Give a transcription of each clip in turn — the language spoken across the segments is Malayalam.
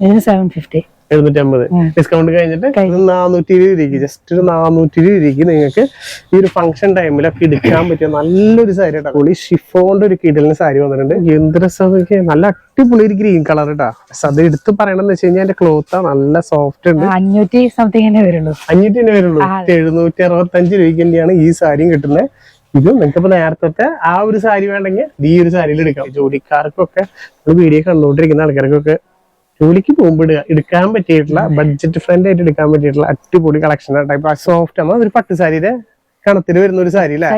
ഇതിന് സെവൻ ഫിഫ്റ്റി എഴുന്നൂറ്റി അമ്പത് ഡിസ്കൗണ്ട് കഴിഞ്ഞിട്ട് നാനൂറ്റി ഇരുപത് രൂപയ്ക്ക് ജസ്റ്റ് ഒരു നാനൂറ്റി ഇരുപത് രൂപയ്ക്ക് നിങ്ങൾക്ക് ഈ ഒരു ഫംഗ്ഷൻ ടൈമിലൊക്കെ എടുക്കാൻ പറ്റിയ നല്ലൊരു സാരി കേട്ടോ പുള്ളി ഷിഫോണിന്റെ ഒരു കിടലിന് സാരി വന്നിട്ടുണ്ട്. യന്ത്രസഭയ്ക്ക് നല്ല അടിപൊളി ഒരു ഗ്രീൻ കളർ കേട്ടോ അത് എടുത്ത് പറയണമെന്ന് വെച്ച് കഴിഞ്ഞാൽ എന്റെ ക്ലോത്ത് നല്ല സോഫ്റ്റ് ഉണ്ട്. അഞ്ഞൂറ്റി സംതിങ് തന്നെ വരുള്ളൂ. അഞ്ഞൂറ്റി തന്നെ വരുള്ളൂ. എഴുന്നൂറ്റി അറുപത്തഞ്ച് രൂപയ്ക്ക് തന്നെയാണ് ഈ സാരിയും കിട്ടുന്നത്. ഇത് നിങ്ങൾക്ക് ഇപ്പൊ നേരത്തെ ആ ഒരു സാരി വേണ്ടെങ്കിൽ ഈ ഒരു സാരിയിൽ എടുക്കാം. ജോലിക്കാർക്കൊക്കെ വീഡിയോ കണ്ടുകൊണ്ടിരിക്കുന്ന ആൾക്കാർക്കൊക്കെ ജോലിക്ക് പോകുമ്പോൾ എടുക്കാൻ പറ്റിയിട്ടുള്ള ബഡ്ജറ്റ് ഫ്രണ്ട് ആയിട്ട് എടുക്കാൻ പറ്റിയിട്ടുള്ള അടിപൊളി കളക്ഷൻ ടൈപ്പ് സോഫ്റ്റ് ആണ്. ഒരു പട്ട് സാരിയുടെ കണത്തിൽ വരുന്ന ഒരു സാരി അല്ലേ?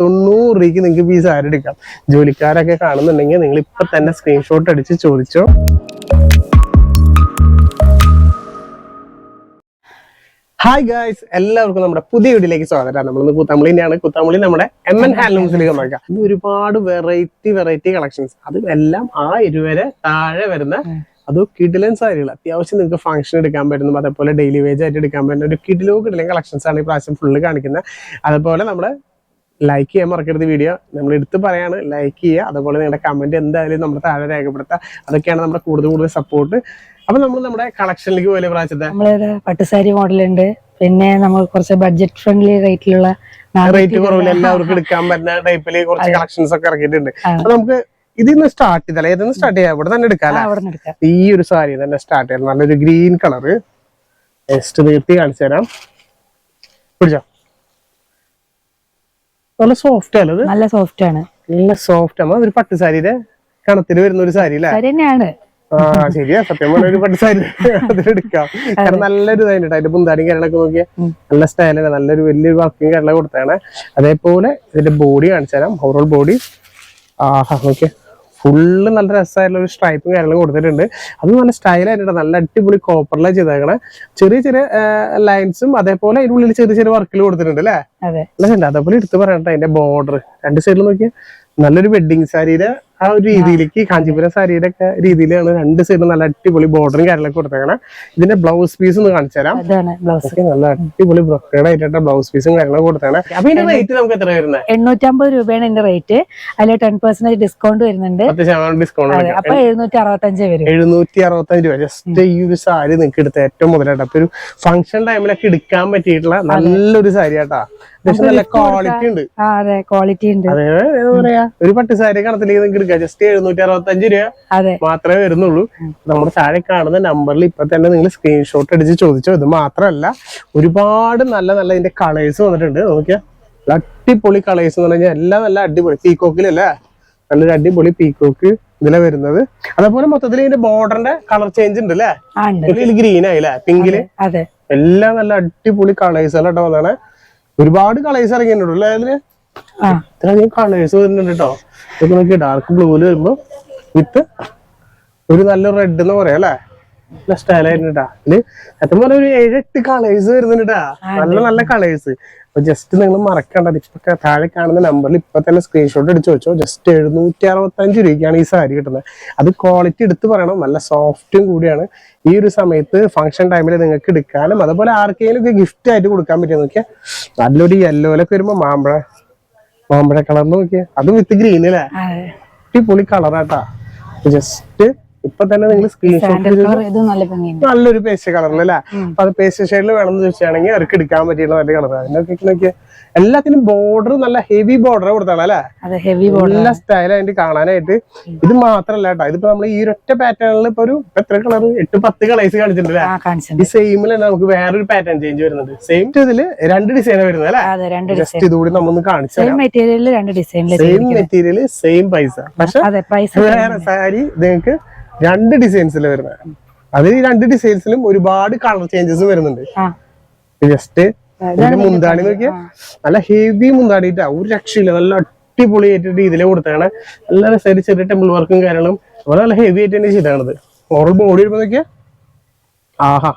തൊണ്ണൂറ് രൂപയ്ക്ക് നിങ്ങൾക്ക് ഈ സാരി എടുക്കാം. ജോലിക്കാരൊക്കെ കാണുന്നുണ്ടെങ്കിൽ നിങ്ങൾ ഇപ്പൊ തന്നെ സ്ക്രീൻഷോട്ട് അടിച്ച് ചോദിച്ചോ. ഹായ് ഗായ്സ് എല്ലാവർക്കും നമ്മുടെ പുതിയ വീട്ടിലേക്ക് സ്വാഗതം. നമ്മൾ കുത്താമ്പളി തന്നെയാണ് കുത്താമ്പളി നമ്മുടെ എം എൻ ഹാൻഡ്ലൂംസിലേക്ക് നോക്കാം ഇത് ഒരുപാട് വെറൈറ്റി വെറൈറ്റി കളക്ഷൻസ് അത് എല്ലാം ആ ഇരുവരെ താഴെ വരുന്ന അത് കിഡിലൻ സാരികൾ. അത്യാവശ്യം നിങ്ങൾക്ക് ഫംഗ്ഷൻ എടുക്കാൻ പറ്റുന്നു അതേപോലെ ഡെയിലി വേജ് ആയിട്ട് എടുക്കാൻ പറ്റുന്ന ഒരു കിഡിലോ കിഡിലൻ കളക്ഷൻസ് ആണ് ഈ പ്രാവശ്യം ഫുള്ള് കാണിക്കുന്നത്. അതുപോലെ നമ്മുടെ ലൈക്ക് ചെയ്യാൻ മറക്കരുത് വീഡിയോ നമ്മൾ എടുത്ത് പറയാണ് ലൈക്ക് ചെയ്യുക. അതുപോലെ നിങ്ങളുടെ കമന്റ് എന്തായാലും നമ്മുടെ താഴെ രേഖപ്പെടുത്തുക. അതൊക്കെയാണ് നമ്മുടെ കൂടുതൽ കൂടുതൽ സപ്പോർട്ട് അപ്പൊ നമ്മൾ നമ്മുടെ കളക്ഷനിലേക്ക് പോലെ പ്രാവശ്യത്തെ? നമ്മളൊരു പട്ടുസാരി മോഡലുണ്ട്. പിന്നെ നമ്മൾ കുറച്ച് ബഡ്ജറ്റ് ഫ്രണ്ട്ലി റേറ്റിലുള്ള റേറ്റ് കുറവില്ല എല്ലാവർക്കും എടുക്കാൻ പറ്റുന്ന ടൈപ്പിൽ കുറച്ച് കളക്ഷൻസ് ഒക്കെ ഇറക്കിയിട്ടുണ്ട്. അപ്പൊ നമുക്ക് ഇതിന്ന് സ്റ്റാർട്ട് ചെയ്താലേ? ഏതെന്ന് സ്റ്റാർട്ട് ചെയ്യാം? ഇവിടെ തന്നെ എടുക്കാം ഈ ഒരു സാരി തന്നെ സ്റ്റാർട്ട് ചെയ്യാം നല്ലൊരു ഗ്രീൻ കളറ് ജസ്റ്റ് നിർത്തി കാണിച്ചു തരാം. പിടിച്ചോ? നല്ല സോഫ്റ്റ് അല്ലേ നല്ല സോഫ്റ്റ് ആണ്. നല്ല സോഫ്റ്റ് ആണ്. ഒരു പട്ട് സാരിയുടെ കണത്തിന് വരുന്ന ഒരു സാരി അല്ലേ? തന്നെയാണ്. ശരിയാ. സത്യം പറഞ്ഞ ഒരു പട്ടുസാരി അതിലെടുക്കാം. കാരണം നല്ലൊരു ഇതായിട്ട് അതിന്റെ പുന്താടിയും കാര്യങ്ങളൊക്കെ നോക്കിയാൽ നല്ല സ്റ്റൈലാണ് നല്ലൊരു വലിയൊരു വർക്കും കാര്യങ്ങളൊക്കെ കൊടുത്താണ് അതേപോലെ ഇതിന്റെ ബോഡി കാണിച്ചു തരാം. ഓവറോൾ ബോഡി ആഹാ നോക്കിയേ. ഫുള്ള് നല്ല രസമായിട്ടുള്ള ഒരു സ്ട്രൈപ്പും കാര്യങ്ങളും കൊടുത്തിട്ടുണ്ട്. അത് നല്ല സ്റ്റൈലായിട്ടുണ്ട് നല്ല അടിപൊളി കോപ്പറിലാണ് ചെയ്തേക്കണേ. ചെറിയ ചെറിയ ലൈൻസും അതേപോലെ അതിന്റെ ഉള്ളിൽ ചെറിയ ചെറിയ വർക്കിൽ കൊടുത്തിട്ടുണ്ട് അല്ലേ? അതേപോലെ എടുത്ത് പറയട്ടെ. അതിന്റെ ബോർഡർ രണ്ട് സൈഡിൽ നോക്കിയാൽ നല്ലൊരു വെഡിങ് സാരിയുടെ ആ ഒരു രീതിയിലേക്ക് കാഞ്ചീപുരം സാരിയുടെ ഒക്കെ രീതിയിലാണ് രണ്ട് സൈഡും നല്ല അടിപൊളി ബോർഡറും കാര്യങ്ങളൊക്കെ കൊടുത്തേക്കണേ. ഇതിന്റെ ബ്ലൗസ് പീസ് ഒന്ന് കാണിച്ചു തരാം. നല്ല അടിപൊളി ബ്രൊക്കേഡ് ആയിട്ട് ബ്ലൗസ് പീസും കാര്യങ്ങളൊക്കെ കൊടുത്തേക്കണേ. അപ്പൊ ഇതിന്റെ റേറ്റ് നമുക്ക് എത്ര വരുന്നത് എണ്ണൂറ്റമ്പത് രൂപയാണ് ഇതിന്റെ റേറ്റ് അതിൽ ടെൻ പെർസെന്റേജ് ഡിസ്കൗണ്ട് വരുന്നുണ്ട്. ഡിസ്കൗണ്ട് അപ്പൊ എഴുന്നൂറ്റി അറുപത്തഞ്ച് വരും. എഴുന്നൂറ്റി അറുപത്തഞ്ച് രൂപ. ജസ്റ്റ് ഈ ഒരു സാരി നിങ്ങൾക്ക് എടുത്ത ഏറ്റവും മുതലായിട്ട്. അപ്പൊ ഒരു ഫംഗ്ഷൻ ടൈമിലൊക്കെ എടുക്കാൻ പറ്റിയിട്ടുള്ള നല്ലൊരു സാരി ആട്ടാ. അത്യാവശ്യം നല്ല ക്വാളിറ്റി ഉണ്ട്. അതെ ക്വാളിറ്റി ഉണ്ട്. അതെ പറയാ? ഒരു പട്ട് സാരി കണത്തിലേക്ക് നിങ്ങൾക്ക് എടുക്കാം ജസ്റ്റ് എഴുന്നൂറ്റി അറുപത്തഞ്ച് രൂപ മാത്രമേ വരുന്നുള്ളൂ. നമ്മുടെ താഴെ കാണുന്ന നമ്പറിൽ ഇപ്പൊ തന്നെ നിങ്ങൾ സ്ക്രീൻഷോട്ട് അടിച്ച് ചോദിച്ചോ. ഇത് മാത്രമല്ല ഒരുപാട് നല്ല നല്ല ഇതിന്റെ കളേഴ്സ് വന്നിട്ടുണ്ട്. നോക്കിയാ അടിപൊളി കളേഴ്സ് എന്ന് പറഞ്ഞാൽ എല്ലാം നല്ല അടിപൊളി പീക്കോക്കിലല്ലേ നല്ലൊരു അടിപൊളി പീക്കോക്ക് ഇതിലെ വരുന്നത്. അതേപോലെ മൊത്തത്തിൽ ഇതിന്റെ ബോർഡറിന്റെ കളർ ചേഞ്ച് ഉണ്ട് അല്ലേ? ഗ്രീൻ ആയില്ലേ പിങ്കിൽ എല്ലാം നല്ല അടിപൊളി കളേഴ്സ് അല്ല വന്നാണ് ഒരുപാട് കളേഴ്സ് ഇറങ്ങിയിട്ടുണ്ട് അതിന് അതിൽ ഇത്രയധികം കളേഴ്സ് വരുന്നുണ്ട് കേട്ടോ ഇതൊക്കെ നോക്കി ഡാർക്ക് ബ്ലൂൽ വരുമ്പോ വിത്ത് ഒരു നല്ല റെഡ് എന്ന് പറയാം അല്ലേ? നല്ല സ്റ്റൈലായിരുന്നു ആയിരുന്നുട്ടാ ഇതിൽ സത്യം പറഞ്ഞ ഒരു ഏഴെട്ട് കളേഴ്സ് വരുന്നുണ്ട് നല്ല നല്ല കളേഴ്സ് അപ്പൊ ജസ്റ്റ് നിങ്ങൾ മറക്കണ്ട ഇപ്പൊ താഴെ കാണുന്ന നമ്പറിൽ ഇപ്പൊ തന്നെ സ്ക്രീൻഷോട്ട് അടിച്ചു വെച്ചോ. ജസ്റ്റ് എഴുന്നൂറ്റി അറുപത്തഞ്ച് രൂപയ്ക്കാണ് ഈ സാരി കിട്ടുന്നത്. അത് ക്വാളിറ്റി എടുത്ത് പറയണം. നല്ല സോഫ്റ്റും കൂടിയാണ്. ഈ ഒരു സമയത്ത് ഫംഗ്ഷൻ ടൈമിൽ നിങ്ങൾക്ക് എടുക്കാനും അതുപോലെ ആർക്കെങ്കിലും ഒക്കെ ഗിഫ്റ്റ് ആയിട്ട് കൊടുക്കാൻ പറ്റിയ നോക്കിയാൽ നല്ലൊരു യെല്ലോയിലൊക്കെ വരുമ്പോ മാമ്പഴ മാമ്പഴ കളർ നോക്കിയാ. അത് വിത്ത് ഗ്രീൻ അല്ലേ? അടിപൊളി കളറാട്ടാ ജസ്റ്റ് ഇപ്പൊ തന്നെ നിങ്ങൾ സ്ക്രീൻഷോട്ട് നല്ലൊരു പേസ്റ്റ് കളറിൽ അല്ലേ? അപ്പൊ അത് പേസ്റ്റ് ഷെയ്ഡിൽ വേണമെന്ന് ചോദിച്ചാണെങ്കിൽ അവർക്ക് എടുക്കാൻ പറ്റിയുള്ള നല്ല കളർ അതിനൊക്കെ നോക്കിയാൽ എല്ലാത്തിനും ബോർഡർ നല്ല ഹെവി ബോർഡർ കൊടുത്താണ് അല്ലെ? ഹെവി ബോർഡർ നല്ല സ്റ്റൈലായിട്ട് കാണാനായിട്ട്. ഇത് മാത്രല്ല കേട്ടോ. ഇതിപ്പോ നമ്മൾ ഈ ഒറ്റ പാറ്റേണിൽ ഇപ്പൊ ഒരു എത്ര കളർ എട്ട് പത്ത് കളേഴ്സ് കാണിച്ചിട്ടുണ്ട് ഈ സെയിമിൽ തന്നെ നമുക്ക് വേറൊരു പാറ്റേൺ ചേഞ്ച് വരുന്നുണ്ട്. സെയിം ഇതിൽ രണ്ട് ഡിസൈൻ വരുന്നത് അല്ലെ? ജസ്റ്റ് ഇതുകൂടി നമ്മളൊന്ന് കാണിച്ചു സെയിം മെറ്റീരിയലിൽ രണ്ട് സെയിം മെറ്റീരിയൽ സെയിം പൈസ പക്ഷെ വേറെ സാരി നിങ്ങൾക്ക് രണ്ട് ഡിസൈൻസിൽ വരുന്നത്. അതിൽ രണ്ട് ഡിസൈൻസിലും ഒരുപാട് കളർ ചേഞ്ചസ് വരുന്നുണ്ട്. ജസ്റ്റ് മുന്താണി നോക്കിയാൽ നല്ല ഹെവി മുന്താണിട്ടാ ഒരു രക്ഷയില്ല. നല്ല അടിപൊളി ആയിട്ട് രീതിയിൽ കൊടുത്താണ്. നല്ല രസമായിട്ട് ചെറിയ ടെമ്പിൾ വർക്കും കാര്യങ്ങളും. അതുപോലെ നല്ല ഹെവി ആയിട്ട് തന്നെ ചെയ്താണത് ഓറൽ ബോഡി വരുമ്പോ നോക്കിയാ. ആഹാ.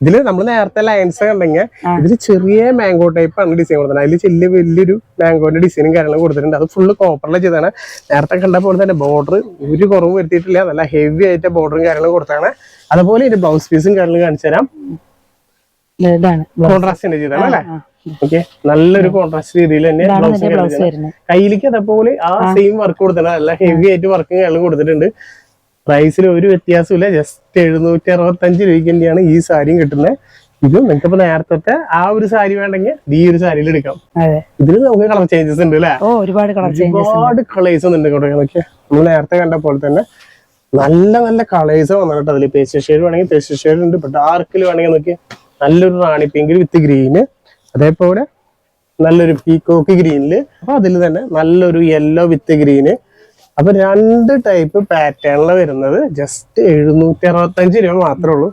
ഇതിൽ നമ്മൾ നേരത്തെ ലൈൻസ് കണ്ടെങ്കിൽ ഇതിൽ ചെറിയ മാംഗോ ടൈപ്പ് ആണ് ഡിസൈൻ കൊടുത്തത്. അതിൽ ചെല്ലിയ വലിയൊരു മാംഗോന്റെ ഡിസൈനും കാര്യങ്ങളും കൊടുത്തിട്ടുണ്ട്. അത് ഫുള്ള് കോപ്പറിലെ ചെയ്താണ് നേരത്തെ കണ്ട പോലെ തന്നെ ബോർഡർ ഒരു കുറവ് വരുത്തിയിട്ടില്ല. നല്ല ഹെവി ആയിട്ട് ബോർഡറും കാര്യങ്ങളും കൊടുത്താണ് അതുപോലെ ഇതിന്റെ ബ്ലൗസ് പീസും കാര്യങ്ങളും കാണിച്ചു തരാം ഇതാണ് കോൺട്രാസ്റ്റ് ചെയ്താണ് അല്ലേ? ഓക്കെ നല്ലൊരു കോൺട്രാസ്റ്റ് രീതിയിൽ തന്നെ ബ്ലൗസും കയ്യിലേക്ക് അതേപോലെ ആ സെയിം വർക്ക് കൊടുത്തിട്ടുണ്ട് അല്ല ഹെവി ആയിട്ട് വർക്ക് കാര്യങ്ങളും കൊടുത്തിട്ടുണ്ട്. പ്രൈസിൽ ഒരു വ്യത്യാസമില്ല ജസ്റ്റ് എഴുന്നൂറ്റി അറുപത്തഞ്ച് രൂപയ്ക്ക് തന്നെയാണ് ഈ സാരിയും കിട്ടുന്നത്. ഇത് നിങ്ങൾക്ക് ഇപ്പൊ നേരത്തെ ആ ഒരു സാരി വേണ്ടെങ്കിൽ ഈ ഒരു സാരിയിൽ എടുക്കാം. ഇതിൽ നമുക്ക് കളർ ചേഞ്ചസ് ഉണ്ട് അല്ലേ? ഒരുപാട് ഒരുപാട് കളേഴ്സ് ഉണ്ട് ഇങ്ങോട്ട് നോക്കിയാ. നമ്മൾ നേരത്തെ കണ്ട പോലെ തന്നെ നല്ല നല്ല കളേഴ്സ് വന്നിട്ട് അതിൽ പേസ്റ്റ് ഷെയ്ഡ് വേണമെങ്കിൽ പേസ്റ്റ് ഷെയ്ഡ് ഉണ്ട്. ഡാർക്കിൽ വേണമെങ്കിൽ നോക്കി നല്ലൊരു റാണി പിങ്ക് വിത്ത് ഗ്രീന് അതേപോലെ നല്ലൊരു പീക്കോക്ക് ഗ്രീനിൽ അപ്പൊ അതിൽ തന്നെ നല്ലൊരു യെല്ലോ വിത്ത് ഗ്രീന് അപ്പൊ രണ്ട് ടൈപ്പ് പാറ്റേണിൽ വരുന്നത്. ജസ്റ്റ് എഴുന്നൂറ്റി അറുപത്തഞ്ച് രൂപ മാത്രമേ ഉള്ളൂ.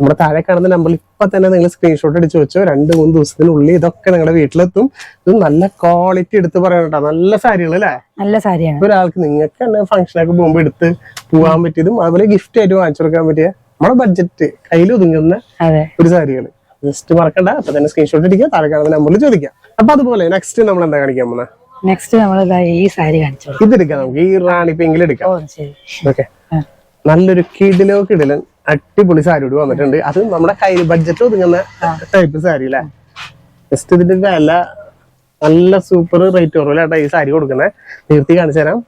നമ്മുടെ താഴെ കാണുന്ന നമ്പറിൽ ഇപ്പൊ തന്നെ നിങ്ങൾ സ്ക്രീൻഷോട്ട് അടിച്ച് വെച്ചോ. രണ്ട് മൂന്ന് ദിവസത്തിനുള്ളിൽ ഇതൊക്കെ നിങ്ങളുടെ വീട്ടിലെത്തും. ഇത് നല്ല ക്വാളിറ്റി എടുത്ത് പറയണം നല്ല സാരികൾ അല്ലേ? നല്ല സാരിയാണ്. ഒരാൾക്ക് നിങ്ങൾക്ക് തന്നെ ഫംഗ്ഷനൊക്കെ പോകുമ്പോൾ എടുത്ത് പോകാൻ പറ്റിയതും അതുപോലെ ഗിഫ്റ്റ് ആയിട്ട് വാങ്ങിച്ചു കൊടുക്കാൻ പറ്റിയ നമ്മുടെ ബഡ്ജറ്റ് കയ്യിൽ ഒതുങ്ങുന്ന ഒരു സാരികൾ ജസ്റ്റ് മറക്കണ്ട അപ്പൊ തന്നെ സ്ക്രീൻഷോട്ട് അടിക്കുക താഴെ കാണുന്ന നമ്പറിൽ ചോദിക്കാം. അപ്പൊ അതുപോലെ നെക്സ്റ്റ് നമ്മൾ എന്താ കാണിക്കാൻ പോകുന്നത് നെക്സ്റ്റ് നമ്മൾ ഈ സാരി കാണിച്ചു. ഇതെടുക്കാം നമുക്ക്. ഈ റാണി പിങ്കിൽ എടുക്കാം. ഓക്കെ. നല്ലൊരു കിടിലോ കിടിലൻ അടിപൊളി സാരി കൂടി വന്നിട്ടുണ്ട്. അത് നമ്മുടെ കയ്യിൽ ബഡ്ജറ്റ് ഒതുങ്ങുന്ന ടൈപ്പ് സാരി അല്ലേ? ജസ്റ്റ് ഇതിന്റെ വില നല്ല സൂപ്പർ റേറ്റ് കുറവിലാട്ടാ ഈ സാരി കൊടുക്കുന്നത് നിർത്തി കാണിച്ചു തരാം.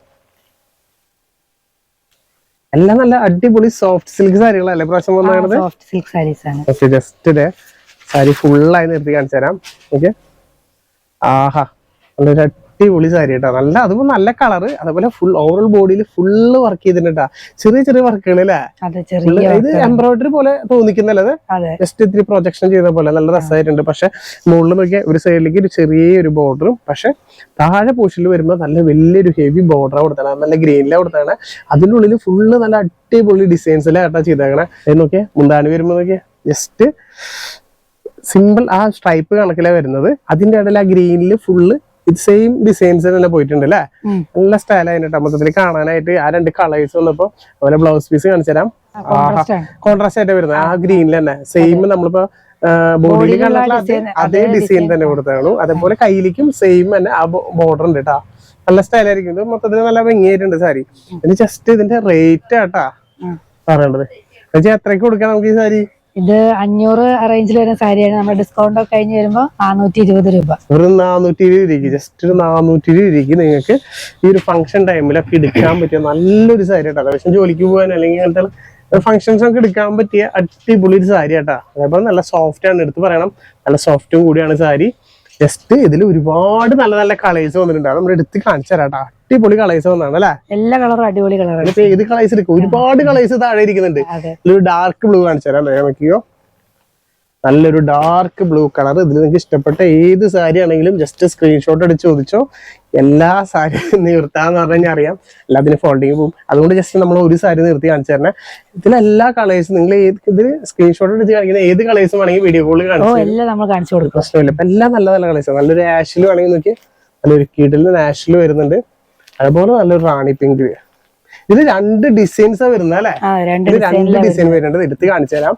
എല്ലാം നല്ല അടിപൊളി സോഫ്റ്റ് സിൽക്ക് സാരികളല്ലേ പ്രാവശ്യം വന്നത് സോഫ്റ്റ് സിൽക്ക് സാരീസ് ആണ്. ഓക്കെ ജസ്റ്റ് ഇതേ. സാരി ഫുള്ളായി നിർത്തി കാണിച്ചു തരാം ഓക്കെ ആഹാ നല്ലൊരു അടിപൊളി സാരി കേട്ടോ നല്ല അതുപോലെ നല്ല കളറ് അതേപോലെ ഫുൾ ഓവറോൾ ബോഡിയിൽ ഫുള്ള് വർക്ക് ചെയ്തിട്ടുണ്ടാ. ചെറിയ ചെറിയ ചെറിയ ഇത് എംബ്രോയിഡറി പോലെ തോന്നിക്കുന്നല്ലേ ജസ്റ്റ് ഇത്തിരി പ്രൊജക്ഷൻ ചെയ്ത പോലെ. നല്ല രസമായിട്ടുണ്ട് പക്ഷെ മുകളിൽ നോക്കിയ ഒരു സൈഡിലേക്ക് ഒരു ചെറിയൊരു ബോർഡറും പക്ഷെ താഴെ പോഷനിൽ വരുമ്പോൾ നല്ല വലിയൊരു ഹെവി ബോർഡർ കൊടുത്താണ് നല്ല ഗ്രീനിലാണ് കൊടുത്താണ് അതിന്റെ ഉള്ളിൽ ഫുള്ള് നല്ല അടിപൊളി ഡിസൈൻസിലായിട്ടാ ചെയ്തേക്കണേ. അത് നോക്കിയേ മുന്താണി വരുമ്പോൾ നോക്കിയേ. ജസ്റ്റ് സിമ്പിൾ ആ സ്ട്രൈപ്പ് കണക്കിലാണ് വരുന്നത്. അതിന്റെ ഇടയിൽ ആ ഗ്രീനിൽ ഫുള്ള് ഇത് സെയിം ഡിസൈൻസ് തന്നെ പോയിട്ടുണ്ട് അല്ലേ? നല്ല നല്ല സ്റ്റൈലായിട്ട് മൊത്തത്തിൽ കാണാനായിട്ട് ആ രണ്ട് കളേഴ്സ് വന്നപ്പോ അതുപോലെ ബ്ലൗസ് പീസ് കാണിച്ചു തരാം. കോൺട്രാസ്റ്റ് ആയിട്ട് വരുന്നത്. ആ ഗ്രീനിൽ തന്നെ. സെയിം നമ്മളിപ്പോ ബോഡിയിൽ കണ്ടിട്ടുള്ള അതേ ഡിസൈൻ തന്നെ കൊടുത്താണ് അതേപോലെ കയ്യിലേക്കും സെയിം തന്നെ ആ ബോർഡർ ഉണ്ട് കേട്ടാ നല്ല സ്റ്റൈലായിരിക്കും ഇത് മൊത്തത്തിൽ നല്ല ഭംഗിയായിട്ടുണ്ട് സാരി. ഇത് ജസ്റ്റ് ഇതിന്റെ റേറ്റ് ആട്ടാ. പറയേണ്ടത് എന്നുവെച്ചാൽ എത്രയ്ക്ക് കൊടുക്കാം നമുക്ക് ഈ സാരി? ഇത് അഞ്ഞൂറ് റേഞ്ചിൽ വരുന്ന സാരിയാണ്. നമ്മുടെ ഡിസ്കൗണ്ട് ഒക്കെ കഴിഞ്ഞ് വരുമ്പോ നാനൂറ്റി ഇരുപത് രൂപ. ഒരു നാനൂറ്റി ഇരുപത് രൂപയ്ക്ക് ജസ്റ്റ് ഒരു നാനൂറ്റി ഇരുപത് രൂപയ്ക്ക് നിങ്ങൾക്ക് ഈ ഒരു ഫംഗ്ഷൻ ടൈമിലൊക്കെ എടുക്കാൻ പറ്റിയ നല്ലൊരു സാരി കേട്ടോ പക്ഷെ ജോലിക്ക് പോകാൻ അല്ലെങ്കിൽ അങ്ങനത്തെ ഫംഗ്ഷൻസ് ഒക്കെ എടുക്കാൻ പറ്റിയ അടിപൊളി ഒരു സാരി കേട്ടാ അതേപോലെ നല്ല സോഫ്റ്റ് ആണ് എടുത്ത് പറയണം. നല്ല സോഫ്റ്റും കൂടിയാണ് സാരി. ജസ്റ്റ് ഇതിൽ ഒരുപാട് നല്ല നല്ല കളേഴ്സ് വന്നിട്ടുണ്ട്. നമ്മൾ എടുത്ത് കാണിച്ചു തരാം അടിപൊളി കളേഴ്സ് വന്നാണ് അല്ലെ? എല്ലാ കളറും അടിപൊളി കളറാണ് ഏത് കളേഴ്സ് എടുക്കും? ഒരുപാട് കളേഴ്സ് താഴെ ഇരിക്കുന്നുണ്ട്. ഒരു ഡാർക്ക് ബ്ലൂ കാണിച്ചു തരാം. നോക്കിയോ നല്ലൊരു ഡാർക്ക് ബ്ലൂ കളർ ഇതിൽ നിങ്ങൾക്ക് ഇഷ്ടപ്പെട്ട ഏത് സാരി ആണെങ്കിലും ജസ്റ്റ് സ്ക്രീൻഷോട്ട് അടിച്ച് ചോദിച്ചോ. എല്ലാ സാരി നിർത്താന്ന് പറഞ്ഞു കഴിഞ്ഞാൽ അറിയാം. എല്ലാത്തിനും ഫോൾഡിങ് പോകും അതുകൊണ്ട് ജസ്റ്റ് നമ്മൾ ഒരു സാരി നിർത്തി കാണിച്ചു തരണേ. ഇതിലെല്ലാ കളേഴ്സും നിങ്ങൾ ഏത് ഇതിൽ സ്ക്രീൻഷോട്ട് അടിച്ച് കാണിക്കുന്ന ഏത് കളേഴ്സും ആണെങ്കിൽ വീഡിയോ കോളിൽ കാണിച്ചു കൊടുക്കും. പ്രശ്നമില്ല. ഇപ്പൊ എല്ലാം നല്ല നല്ല കളേഴ്സ് നല്ലൊരു ആഷിലും ആണെങ്കിൽ നോക്കി നല്ലൊരു കീടലിന് ആഷിൽ വരുന്നുണ്ട്. അതുപോലെ നല്ലൊരു റാണി പിങ്ക് ഇത് രണ്ട് ഡിസൈൻസ് വരുന്നത് അല്ലെ? രണ്ട് ഇത് രണ്ട് ഡിസൈൻ വരുന്നുണ്ട് എടുത്ത് കാണിച്ചു തരാം.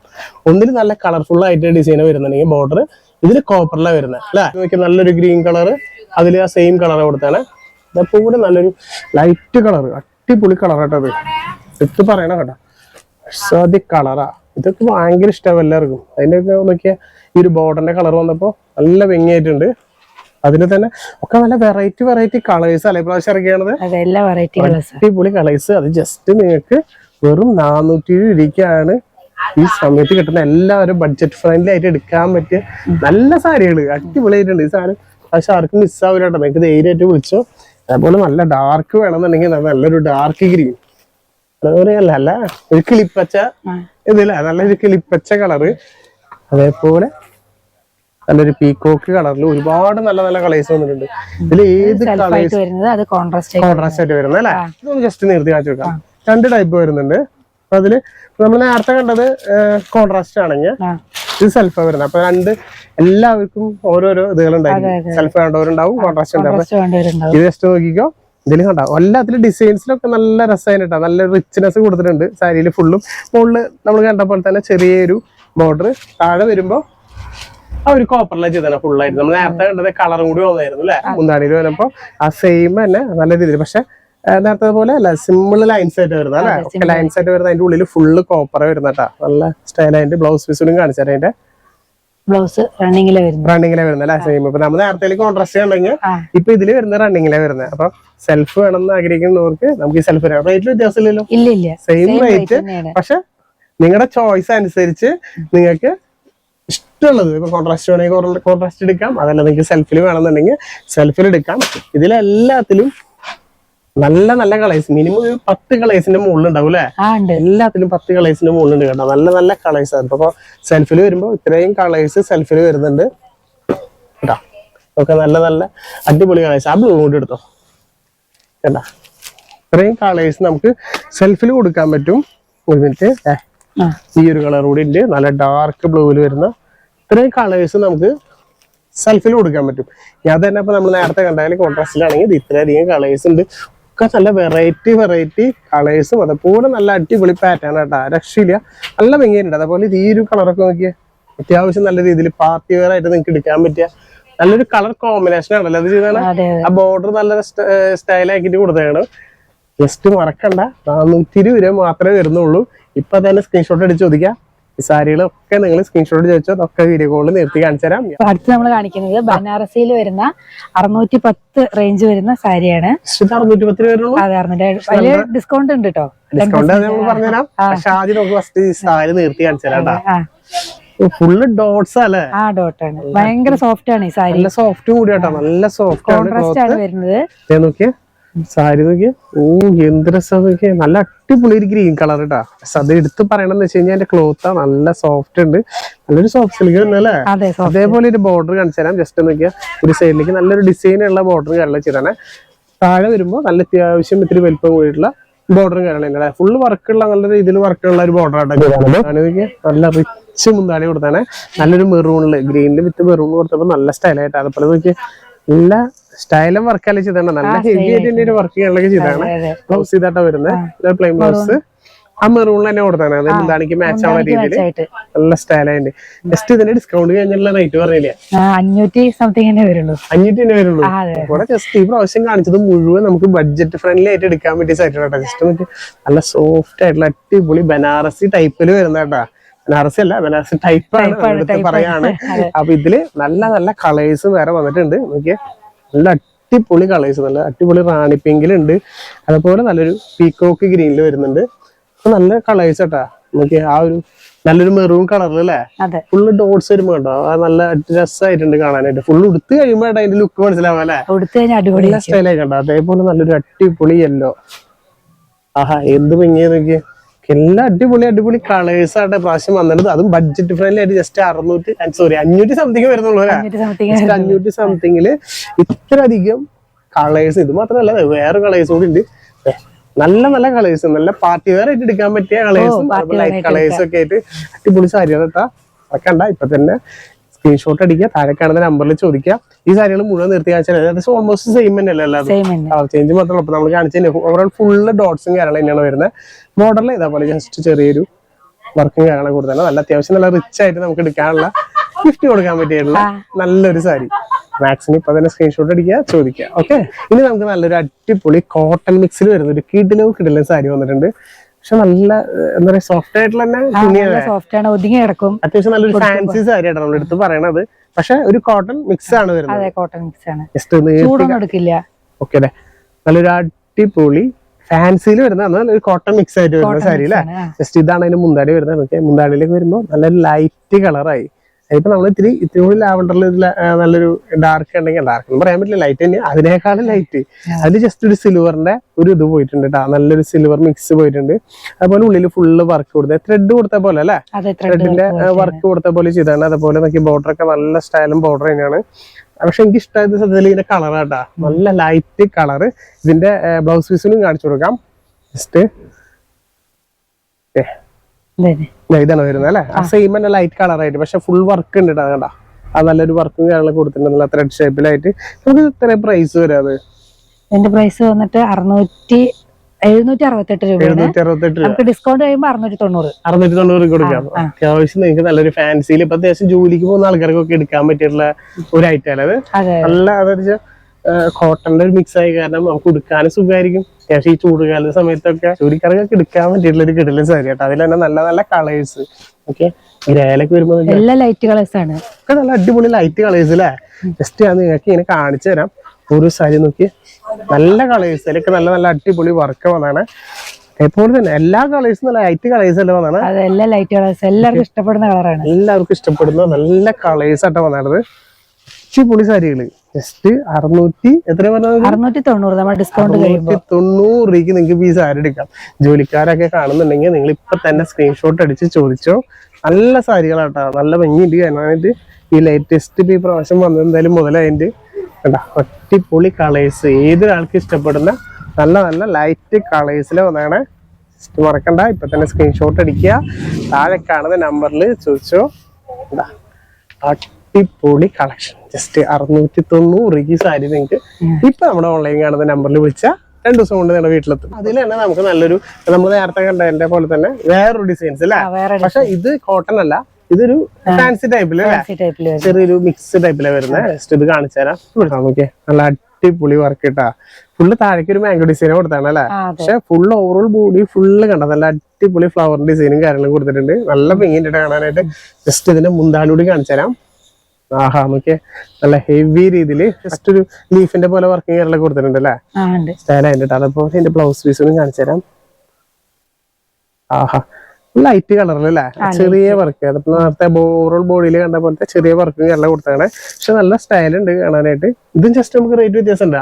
ഒന്നിൽ നല്ല കളർഫുൾ ആയിട്ട് ഡിസൈൻ വരുന്നുണ്ടെങ്കിൽ ബോർഡർ ഇതിൽ കോപ്പറിലാണ് വരുന്നത്. അല്ലെ? നോക്കി നല്ലൊരു ഗ്രീൻ കളർ അതിൽ ആ സെയിം കളർ കൊടുത്താണ് ഇതപ്പോ കൂടെ നല്ലൊരു ലൈറ്റ് കളർ അടിപൊളി കളർ കേട്ടോ അത് എടുത്ത് പറയണം കേട്ടോ. അസാധ്യ കളറാ ഇതൊക്കെ ഭയങ്കര ഇഷ്ടമാണ് എല്ലാവർക്കും. അതിന്റെ ഒക്കെ നോക്കിയാൽ ഈ ഒരു ബോർഡറിന്റെ കളർ വന്നപ്പോൾ നല്ല ഭംഗിയായിട്ടുണ്ട്. അതിന് തന്നെ ഒക്കെ നല്ല വെറൈറ്റി വെറൈറ്റി കളേഴ്സ് അല്ലെ? പ്രാവശ്യം ഇറങ്ങിയാണത്? അടിപൊളി കളേഴ്സ് അത് ജസ്റ്റ് നിങ്ങൾക്ക് വെറും നാനൂറ്റി രൂപയ്ക്കാണ് ഈ സമയത്ത് കിട്ടുന്ന എല്ലാവരും ബഡ്ജറ്റ് ഫ്രണ്ട്ലി ആയിട്ട് എടുക്കാൻ പറ്റിയ നല്ല സാരികൾ അടിപൊളിയായിട്ടുണ്ട് ഈ സാധനം. പക്ഷെ ആർക്കും മിസ്സാവില്ല കേട്ടോ. നിങ്ങൾക്ക് ധൈര്യമായിട്ട് വിളിച്ചോ. അതേപോലെ നല്ല ഡാർക്ക് വേണമെന്നുണ്ടെങ്കിൽ നല്ലൊരു ഡാർക്ക് ഗ്രീൻ അല്ല അല്ല ഒരു കിളിപ്പച്ച ഇതില്ല നല്ലൊരു കിളിപ്പച്ച കളറ് അതേപോലെ നല്ലൊരു പീക്കോക്ക് കളറിൽ ഒരുപാട് നല്ല നല്ല കളേഴ്സ് വന്നിട്ടുണ്ട്. ഇതിൽ ഏത് കളേഴ്സ് കോൺട്രാസ്റ്റ് ആയിട്ട് വരുന്നത് അല്ലെ? ഇതൊന്ന് ജസ്റ്റ് നിർത്തി കാണിച്ചു വെക്കാം രണ്ട് ടൈപ്പ് വരുന്നുണ്ട്. അപ്പൊ അതിൽ നമ്മൾ നേരത്തെ കണ്ടത് കോൺട്രാസ്റ്റ് ആണെങ്കിൽ ഇത് സെൽഫ് വരുന്നത്. അപ്പൊ രണ്ട് എല്ലാവർക്കും ഓരോരോ ഇതുകളുണ്ടായിരിക്കും സെൽഫ് വേണ്ടവരുണ്ടാവും കോൺട്രാസ്റ്റ് ഉണ്ടാവും ഇത് ജസ്റ്റ് നോക്കിക്കോ. ഇതിൽ കണ്ടാവും എല്ലാത്തിലും ഡിസൈൻസിലൊക്കെ നല്ല രസമായിട്ടാ നല്ല റിച്ച്നെസ് കൊടുത്തിട്ടുണ്ട് സാരിയിൽ ഫുള്ളും മുകളിൽ നമ്മൾ കണ്ട പോലെ തന്നെ ചെറിയൊരു ബോർഡർ താഴെ വരുമ്പോ ആ ഒരു കോപ്പറിലെ ചെയ്തതാണ് ഫുള്ളായിട്ട് നമ്മൾ നേരത്തെ കണ്ടത് കളറും കൂടി വന്നായിരുന്നു അല്ലെ? മുന്താണിയിൽ വന്നപ്പോ ആ സെയിം തന്നെ നല്ല രീതിയിൽ. പക്ഷെ നേരത്തെ പോലെ അല്ല സിമ്പിൾ ലൈൻസ് ആയിട്ട് വരുന്നത് അല്ലെ? ലൈൻസ് ആയിട്ട് വരുന്നത് അതിന്റെ ഉള്ളിൽ ഫുള്ള് കോപ്പർ വരുന്നട്ടാ നല്ല സ്റ്റൈലായിട്ട് ബ്ലൗസ് പീസും കാണിച്ചാൽ അതിന്റെ. ബ്ലൗസ് റണ്ണിങ്ങിലെ വരുന്നത്. റണ്ണിങ്ങിലെ വരുന്നത് അല്ലെ? സെയിം ഇപ്പൊ നമ്മൾ നേരത്തെ കോൺട്രാസ്റ്റ് ഉണ്ടെങ്കിൽ ഇപ്പൊ ഇതിൽ വരുന്ന റണ്ണിങ്ങിലെ വരുന്നത്. അപ്പൊ സെൽഫ് വേണമെന്ന് ആഗ്രഹിക്കുന്നവർക്ക് നമുക്ക് ഈ സെൽഫ് റേറ്റിൽ വ്യത്യാസമില്ലല്ലോ ഇല്ല ഇല്ല സെയിം റേറ്റ് പക്ഷെ നിങ്ങളുടെ ചോയ്സ് അനുസരിച്ച് നിങ്ങൾക്ക് ഇഷ്ടമുള്ളത്. ഇപ്പൊ കോൺട്രാസ്റ്റ് വേണമെങ്കിൽ കോൺട്രാസ്റ്റ് എടുക്കാം. അതല്ല നിങ്ങൾക്ക് സെൽഫിൽ വേണമെന്നുണ്ടെങ്കിൽ സെൽഫിൽ എടുക്കാം. ഇതിലെല്ലാത്തിലും നല്ല നല്ല കളേഴ്സ് മിനിമം ഒരു പത്ത് കളേഴ്സിന്റെ മുകളിൽ ഉണ്ടാവും അല്ലെ? എല്ലാത്തിലും പത്ത് കളേഴ്സിന്റെ മുകളിലുണ്ട് കേട്ടോ. നല്ല നല്ല കളേഴ്സ് ആണ്. ഇപ്പൊ സെൽഫിൽ വരുമ്പോൾ ഇത്രയും കളേഴ്സ് സെൽഫിൽ വരുന്നുണ്ട്. കേട്ടോ? ഒക്കെ നല്ല നല്ല അടിപൊളി കളേഴ്സ് ആ ബ്ലൂ കൊണ്ട് എടുത്തോ. കേട്ടാ? ഇത്രയും കളേഴ്സ് നമുക്ക് സെൽഫിൽ കൊടുക്കാൻ പറ്റും. ഒരു മിനിറ്റ് ആ ഈ ഒരു കളർ കൂടി ഉണ്ട് നല്ല ഡാർക്ക് ബ്ലൂവിൽ വരുന്ന ഇത്രയും കളേഴ്സ് നമുക്ക് സെൽഫിൽ കൊടുക്കാൻ പറ്റും. ഞാൻ തന്നെ ഇപ്പൊ നമ്മൾ നേരത്തെ കണ്ടാലും കോൺട്രാസ്റ്റിലാണെങ്കിൽ ഇത് ഇത്രയധികം കളേഴ്സ് ഉണ്ട് ഒക്കെ നല്ല വെറൈറ്റി വെറൈറ്റി കളേഴ്സും അതുപോലെ നല്ല അടിപൊളി പാറ്റേൺ ആട്ടാ രക്ഷയില്ല. നല്ല ഭംഗിയുണ്ട് അതേപോലെ ഈ ഒരു കളറൊക്കെ നോക്കിയേ. അത്യാവശ്യം നല്ല രീതിയിൽ പാർട്ടി വെയർ ആയിട്ട് നിങ്ങൾക്ക് എടുക്കാൻ പറ്റിയ നല്ലൊരു കളർ കോമ്പിനേഷൻ ആണല്ലോ അത് ചെയ്താണ് അതെ അതെ. ആ ബോർഡർ നല്ല സ്റ്റൈൽ ആക്കിയിട്ട് കൊടുത്തതാണ്. ജസ്റ്റ് മറക്കണ്ട. നാനൂറ്റി ഇരുപത് രൂപ മാത്രമേ വരുന്നുള്ളൂ. ഇപ്പൊ തന്നെ സ്ക്രീൻഷോട്ട് അടിച്ച് ചോദിക്കാം. ഈ സാരികളൊക്കെ നിങ്ങൾ സ്ക്രീൻഷോട്ട് ചോദിച്ചാൽ അതൊക്കെ വീഡിയോ കോളിൽ നിർത്തി കാണിച്ചു തരാം. അടുത്ത് നമ്മൾ കാണിക്കുന്നത് ബനാറസിയിൽ വരുന്ന അറുന്നൂറ്റി പത്ത് റേഞ്ച് വരുന്ന സാരിയാണ്. അറുന്നൂറ്റി പത്ത് വലിയ ഡിസ്കൗണ്ട് ഉണ്ട് കേട്ടോ ഡിസ്കൗണ്ട് നമ്മൾ പറഞ്ഞുതരാം. പക്ഷെ ആദ്യം നമുക്ക് ഫസ്റ്റ് ഈ സാരി നിർത്തി കാണിച്ചു തരാം ആ. ഫുള്ള് ഡോട്ട്സ് അല്ലേ ആ ഡോട്ടാണ് ഭയങ്കര സോഫ്റ്റ് ആണ് ഈ സാരി. നല്ല സോഫ്റ്റ് കൂടി കേട്ടോ. നല്ല സോഫ്റ്റ് ആണ് ആണ് വരുന്നത്. നോക്കിയേ. സാരി നോക്കിയ. ഓ എന്ത് രസം നോക്കിയേ. നല്ല അടിപൊളി ഒരു ഗ്രീൻ കളർ കേട്ടാ പക്ഷെ അത് എടുത്ത് പറയണമെന്ന് വെച്ച് കഴിഞ്ഞാൽ എന്റെ ക്ലോത്ത് നല്ല സോഫ്റ്റ് ഉണ്ട്. നല്ലൊരു സോഫ്റ്റ് സിൽക്ക് തന്നെ അല്ലേ? അതേപോലെ ഒരു ബോർഡർ കാണിച്ചു തരാം. ജസ്റ്റ് നോക്കിയാൽ ഒരു സൈഡിലേക്ക് നല്ലൊരു ഡിസൈൻ ഉള്ള ബോർഡർ കാര്യങ്ങൾ ചെയ്താണ് താഴെ വരുമ്പോൾ നല്ല അത്യാവശ്യം ഇത്തിരി വലിപ്പം കൂടിയിട്ടുള്ള ബോർഡറും കാര്യങ്ങളും ഫുള്ള് വർക്കുള്ള നല്ല രീതിയിൽ വർക്കുള്ള ഒരു ബോർഡർ നോക്കിയാൽ നല്ല റിച്ച് മുന്താണി കൊടുത്താണ് നല്ലൊരു മെറൂണിൽ ഗ്രീനിൽ വിത്ത് മെറൂൺ കൊടുത്തപ്പോൾ നല്ല സ്റ്റൈലായിട്ട് അതുപോലെ നോക്കി നല്ല സ്റ്റൈലും വർക്കല്ല ചെയ്താണ് നല്ല ഹെവി ആയിട്ട് തന്നെ വർക്ക് കാര്യങ്ങളൊക്കെ ചെയ്താണ് ബ്ലൗസ് ചെയ്തിട്ടാ വരുന്നത് പ്ലെയിൻ ബ്ലൗസ് ആ. മെറൂൺ തന്നെ കൊടുത്താണ് അത് മാച്ച് ആവുന്ന രീതിയിൽ നല്ല സ്റ്റൈലായിട്ട് ജസ്റ്റ് ഇതിന്റെ ഡിസ്കൗണ്ട് കഴിഞ്ഞുള്ള റേറ്റ് പറഞ്ഞില്ലേ? അഞ്ഞൂറ്റി സംതിങ് തന്നെ വരുള്ളൂ. അഞ്ഞൂറ്റി തന്നെ വരുള്ളൂ. ഇവിടെ ജസ്റ്റ് ഈ പ്രാവശ്യം കാണിച്ചത് മുഴുവൻ നമുക്ക് ബഡ്ജറ്റ് ഫ്രണ്ട്ലി ആയിട്ട് എടുക്കാൻ പറ്റിയ സൈറ്റ് കേട്ടോ ജസ്റ്റ് നല്ല സോഫ്റ്റ് ആയിട്ടുള്ള അടിപൊളി ബനാറസി ടൈപ്പിൽ വരുന്ന കേട്ടാ ബനാറസി അല്ല ബനാറസി ടൈപ്പാണ് ആണ്, എടുത്ത് പറയാണ്. അപ്പൊ ഇതിൽ നല്ല നല്ല കളേഴ്സ് വേറെ വന്നിട്ടുണ്ട്. നോക്കിയേ. നല്ല അടിപൊളി കളേഴ്സ് നല്ല അടിപൊളി റാണി പിങ്കിലുണ്ട് അതുപോലെ നല്ലൊരു പീക്കോക്ക് ഗ്രീനിൽ വരുന്നുണ്ട്. അപ്പൊ നല്ല കളേഴ്സ് കേട്ടാ നോക്കിയേ ആ ഒരു നല്ലൊരു മെറൂൺ കളറിൽ അല്ലേ? ഫുള്ള് ഡോട്ട്സ് വരുമ്പോ കേട്ടോ അത് നല്ല രസമായിട്ടുണ്ട് കാണാനായിട്ട്. ഫുള്ള് ഉടുത്ത് കഴിയുമ്പോ അതിന്റെ ലുക്ക് മനസ്സിലാവും അല്ലേ? നല്ല സ്റ്റൈലായി കണ്ടോ? അതേപോലെ നല്ലൊരു അടിപൊളി യെല്ലോ ആഹാ എന്ത് ഭംഗിയാ നോക്കിയേ. എല്ലാ അടിപൊളി അടിപൊളി കളേഴ്സ് ആയിട്ട് പ്രാവശ്യം വന്നിട്ട് അതും ബഡ്ജറ്റ് ഫ്രണ്ട്ലി ആയിട്ട് ജസ്റ്റ് അറുന്നൂറ്റി സോറി അഞ്ഞൂറ്റി സംതിങ് വരുന്നുള്ളൂ അഞ്ഞൂറ്റി സംതിങ്ങിൽ ഇത്ര അധികം കളേഴ്സ് ഇത് മാത്രമല്ല വേറെ കളേഴ്സ് കൂടി ഉണ്ട്. നല്ല നല്ല കളേഴ്സ് നല്ല പാർട്ടി വെയർ ആയിട്ട് എടുക്കാൻ പറ്റിയ കളേഴ്സും ലൈറ്റ് കളേഴ്സും ഒക്കെ ആയിട്ട് അടിപൊളി സാരിയാണ് കേട്ടാ. അതൊക്കെ ഉണ്ടാ ഇപ്പൊ തന്നെ സ്ക്രീൻഷോട്ട് അടിക്കുക താഴെ കാണുന്ന നമ്പറിൽ ചോദിക്കുക. ഈ സാരികൾ മുഴുവൻ നിർത്തി കാണിച്ചാൽ ഏകദേശം ഓൾമോസ്റ്റ് സെയിം തന്നെ. അല്ലേ കളർ ചേഞ്ച് മാത്രമല്ല അപ്പൊ നമ്മൾ കാണിച്ചതിന് ഓവറോൾ ഫുള്ള് ഡോട്ട്സും കാര്യങ്ങളും തന്നെയാണ് വരുന്നത്. ബോർഡറിൽ ഇതേപോലെ ജസ്റ്റ് ചെറിയൊരു വർക്കും കാര്യങ്ങളും കൂടുതലാണ് നല്ല അത്യാവശ്യം നല്ല റിച്ച് ആയിട്ട് നമുക്ക് എടുക്കാനുള്ള ഗിഫ്റ്റ് കൊടുക്കാൻ പറ്റിയിട്ടുള്ള നല്ലൊരു സാരി. മാക്സിമം ഇപ്പൊ തന്നെ സ്ക്രീൻഷോട്ട് അടിക്കുക ചോദിക്കുക. ഓക്കെ ഇനി നമുക്ക് നല്ലൊരു അടിപൊളി കോട്ടൺ മിക്സിൽ വരുന്ന ഒരു കിടിലവ് കിടിലും സാരി വന്നിട്ടുണ്ട്. പക്ഷെ നല്ല എന്താ പറയാ സോഫ്റ്റ് ആയിട്ടുള്ള തന്നെ സോഫ്റ്റ് ആണ് ഒതുങ്ങി കിടക്കും. അത്യാവശ്യം നല്ലൊരു ഫാൻസി സാരിയാണ് നമ്മൾ എടുത്ത് പറയണത്. പക്ഷെ ഒരു കോട്ടൺ മിക്സ് ആണ് വരുന്നത്. അതെ കോട്ടൺ മിക്സ് ആണ്. ജസ്റ്റ് ഒന്ന് ചൂടൊന്നും എടുക്കില്ല. ഓക്കെ അല്ലേ? നല്ലൊരു അടിപൊളി ഫാൻസിയിൽ വരുന്ന ഒരു കോട്ടൺ മിക്സ് ആയിട്ട് വരുന്ന സാരി അല്ലേ. ജസ്റ്റ് ഇതാണ് അതിന് മുന്താടി വരുന്നത്. മുന്താടിയിലേക്ക് വരുമ്പോൾ നല്ലൊരു ലൈറ്റ് കളറായി അതിപ്പോ നമ്മൾ ഇത്തിരി ഇത്തിരി കൂടി ലാവണ്ടറിൽ നല്ലൊരു ഡാർക്ക് ഉണ്ടെങ്കിൽ ഡാർക്ക് പറയാൻ പറ്റില്ല. ലൈറ്റ് തന്നെ. അതിനേക്കാളും ലൈറ്റ് അതിൽ ജസ്റ്റ് ഒരു സിൽവറിന്റെ ഒരു ഇത് പോയിട്ടുണ്ട് കേട്ടോ നല്ലൊരു സിൽവർ മിക്സ് പോയിട്ടുണ്ട്. അതുപോലെ ഉള്ളിൽ ഫുള്ള് വർക്ക് കൊടുത്തത്. ത്രെഡ് കൊടുത്ത പോലെ അല്ലേ? ത്രെഡിന്റെ വർക്ക് കൊടുത്ത പോലെ ചെയ്താണ് അതുപോലെ നോക്കി ബോർഡർ ഒക്കെ നല്ല സ്റ്റൈലും ബോർഡർ തന്നെയാണ്. പക്ഷെ എനിക്ക് ഇഷ്ടമായത് സത്യത്തിൽ ഇതിന്റെ കളറാട്ടാ നല്ല ലൈറ്റ് കളർ ഇതിന്റെ ബ്ലൗസ് പീസിനും കാണിച്ചു കൊടുക്കാം. ജസ്റ്റ് അതെ ഇതാണ് വരുന്നത് അല്ലെ? സെയിം തന്നെ ലൈറ്റ് കളർ ആയിട്ട് പക്ഷെ ഫുൾ വർക്ക് ഉണ്ട് കേട്ടോ ആ നല്ലൊരു വർക്കും കാര്യങ്ങളൊക്കെ കൊടുത്തിട്ടുണ്ട് നല്ല ത്രെഡ് ഷേപ്പിലായിട്ട് നമുക്ക് ഇത്ര പ്രൈസ് വരും അത്? ഇതിന്റെ പ്രൈസ് വന്നിട്ട് അറുന്നൂറ്റി എഴുന്നൂറ്റി അറുപത്തെട്ട് രൂപയാണ് രൂപ. ഡിസ്കൗണ്ട് കഴിയുമ്പോൾ അറുന്നൂറ്റി തൊണ്ണൂറ് അറുന്നൂറ്റി തൊണ്ണൂറ് കൊടുക്കാം. ആ. അത്യാവശ്യം നിങ്ങൾക്ക് നല്ലൊരു ഫാൻസിയിൽ ഇപ്പൊ അത്യാവശ്യം ജോലിക്ക് പോകുന്ന ആൾക്കാർക്കൊക്കെ എടുക്കാൻ പറ്റിയിട്ടുള്ള ഒരു ഐറ്റം അല്ലേ നല്ല അതായത് കോട്ടന്റെ ഒരു മിക്സ് ആയി കാരണം നമുക്ക് ഉടുക്കാനും സുഖമായിരിക്കും അത്യാവശ്യം ഈ ചൂടുകാല സമയത്തൊക്കെ ജോലിക്കാർക്കൊക്കെ എടുക്കാൻ പറ്റിയിട്ടുള്ള ഒരു കിടലും സാരി കേട്ടോ അതിൽ തന്നെ നല്ല നല്ല കളേഴ്സ് ഓക്കെ ഗ്രേലൊക്കെ വരുമ്പോൾ എല്ലാ ലൈറ്റ് കളേഴ്സ് ആണ്. ഒക്കെ നല്ല അടിപൊളി ലൈറ്റ് കളേഴ്സ് അല്ലേ ജസ്റ്റ് ഞാൻ നിങ്ങൾക്ക് ഇങ്ങനെ കാണിച്ചു തരാം. ഒരു സാരി നോക്കി. നല്ല കളേഴ്സ് അതിലൊക്കെ നല്ല നല്ല അടിപൊളി വർക്ക് വന്നാണ്. എപ്പോഴും തന്നെ എല്ലാ കളേഴ്സും നല്ല ലൈറ്റ് കളേഴ്സ് എല്ലാം വന്നാണ്? എല്ലാ ലൈറ്റ് കളേഴ്സ് എല്ലാവർക്കും ഇഷ്ടപ്പെടുന്ന കളറാണ് എല്ലാവർക്കും ഇഷ്ടപ്പെടുന്ന നല്ല കളേഴ്സ് ആട്ടോ വന്നാണത്. അടിപൊളി സാരികൾ. ജസ്റ്റ് അറുന്നൂറ്റി എത്ര പറഞ്ഞത്? അറുന്നൂറ്റി തൊണ്ണൂറ് നമ്മൾ ഡിസ്കൗണ്ട് അറുന്നൂറ്റി തൊണ്ണൂറ് രൂപയ്ക്ക് നിങ്ങൾക്ക് ഈ സാരി എടുക്കാം ജോലിക്കാരൊക്കെ കാണുന്നുണ്ടെങ്കിൽ നിങ്ങൾ ഇപ്പൊ തന്നെ സ്ക്രീൻഷോട്ട് അടിച്ച് ചോദിച്ചോ. നല്ല സാരികളാട്ടോ. നല്ല ഭംഗിയുണ്ട് കാണാനായിട്ട്. ഈ ലേറ്റസ്റ്റ് ഇപ്പൊ ഈ പ്രാവശ്യം വന്നത് എന്തായാലും മുതലായിട്ട് കണ്ട? ഒറ്റപ്പൊളി കളേഴ്സ് ഏതൊരാൾക്ക് ഇഷ്ടപ്പെടുന്ന നല്ല നല്ല ലൈറ്റ് കളേഴ്സിൽ വന്നാണ് മറക്കണ്ട. ഇപ്പൊ തന്നെ സ്ക്രീൻഷോട്ട് അടിക്കുക. താഴെ കാണുന്ന നമ്പറിൽ ചോദിച്ചോ. കണ്ടാ? അടിപൊളി കളക്ഷൻ ജസ്റ്റ് അറുന്നൂറ്റി തൊണ്ണൂറ് സാരി നിങ്ങൾക്ക് ഇപ്പൊ നമ്മുടെ ഓൺലൈൻ കാണുന്ന നമ്പറിൽ വിളിച്ചാൽ രണ്ടു ദിവസം കൊണ്ട് നിങ്ങളുടെ വീട്ടിലെത്തും. അതിൽ തന്നെ നമുക്ക് നല്ലൊരു നമ്മൾ നേരത്തെ കണ്ടതിന്റെ പോലെ തന്നെ വേറൊരു ഡിസൈൻസ് അല്ലേ? പക്ഷെ ഇത് കോട്ടൺ അല്ല ഇതൊരു ഫാൻസി വരും ചെറിയൊരു മിക്സ് ടൈപ്പിലാണ് വരുന്നത്. ജസ്റ്റ് ഇത് കാണിച്ചു തരാം. നോക്കിയേ. നല്ല അടിപൊളി വർക്ക് കിട്ടാ ഫുള്ള് താഴേക്ക് ഒരു മാംഗോ ഡിസൈൻ കൊടുത്താണ് അല്ലേ? പക്ഷെ ഫുൾ ഓവറോൾ ബോഡി ഫുള്ള് കണ്ട നല്ല അടിപൊളി ഫ്ലവർ ഡിസൈനും കാര്യങ്ങളും കൊടുത്തിട്ടുണ്ട്. നല്ല ഭംഗിയുണ്ട് കാണാനായിട്ട്. ജസ്റ്റ് ഇതിന്റെ മുന്താലൂടി കാണിച്ചു തരാം. ആഹാ നമുക്ക് നല്ല ഹെവി രീതിയിൽ ജസ്റ്റ് ഒരു ലീഫിന്റെ പോലെ വർക്കിംഗ് കാര്യങ്ങളൊക്കെ കൊടുത്തിട്ടുണ്ട് അല്ലേ സ്റ്റൈൽ ആയിട്ട് അതപ്പോ ഇതിന്റെ ബ്ലൗസ് പീസും കാണിച്ചു തരാം. ആഹാ. ലൈറ്റ് കളറിലല്ലേ ചെറിയ വർക്ക് അതിപ്പോ നേരത്തെ ഓവറോൾ ബോഡിയിൽ കണ്ട പോലത്തെ ചെറിയ വർക്ക് എല്ലാം കൊടുത്താണ് പക്ഷെ നല്ല സ്റ്റൈൽ ഉണ്ട് കാണാനായിട്ട്. ഇതും ജസ്റ്റ് നമുക്ക് റേറ്റ് വ്യത്യാസം